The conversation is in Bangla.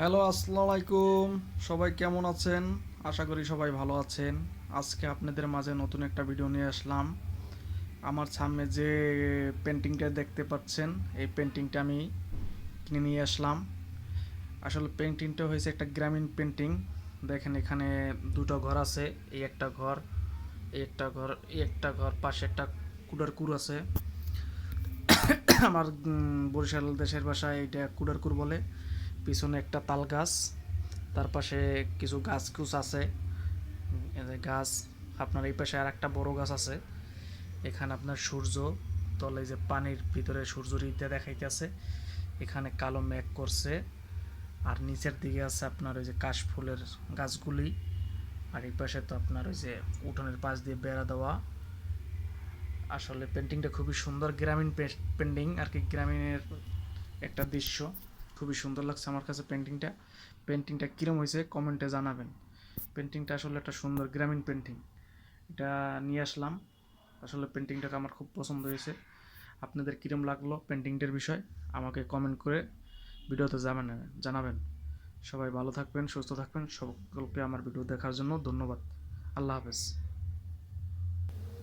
হ্যালো আসসালামু আলাইকুম সবাই কেমন আছেন? আশা করি সবাই ভালো আছেন। আজকে আপনাদের মাঝে নতুন একটা ভিডিও নিয়ে আসলাম। আমার সামনে যে পেন্টিংটা দেখতে পাচ্ছেন, এই পেন্টিংটা আমি কিনে নিয়ে আসলাম। আসলে পেন্টিংটা হয়েছে একটা গ্রামীণ পেন্টিং দেখেন এখানে দুটো ঘর আছে, এই একটা ঘর, এই একটা ঘর, এই একটা ঘর, পাশে একটা কুডার কুর আছে। আমার বরিশাল দেশের ভাষায় এটা কুডার কুর বলে। পিছনে একটা তাল গাছ, তার পাশে কিছু গাছ কুছ আছে গাছ, আপনার এই পাশে আর একটা বড় গাছ আছে। এখানে আপনার সূর্য, তলে যে পানির ভিতরে সূর্যর ইতে দেখাইতেছে এখানে কালো মেঘ করছে। আর নিচের দিকে আছে আপনার ওই যে কাশ ফুলের গাছগুলি। আর এই পাশে তো আপনার ওই যে উঠোনের পাশ দিয়ে বেড়া দেওয়া। আসলে পেন্টিংটা খুবই সুন্দর, গ্রামীণ পেন্টিং আর কি গ্রামীণের একটা দৃশ্য। খুবই সুন্দর লাগছে আমার কাছে পেন্টিংটা পেন্টিংটা কীরম হয়েছে কমেন্টে জানাবেন। পেন্টিংটা আসলে একটা সুন্দর গ্রামীণ পেন্টিং এটা নিয়ে আসলাম। আসলে পেন্টিংটাকে আমার খুব পছন্দ হয়েছে। আপনাদের কীরম লাগল পেন্টিংটার বিষয় আমাকে কমেন্ট করে ভিডিওতে জানাবেন জানাবেন। সবাই ভালো থাকবেন, সুস্থ থাকবেন। সকলকে আমার ভিডিও দেখার জন্য ধন্যবাদ। আল্লাহ হাফেজ।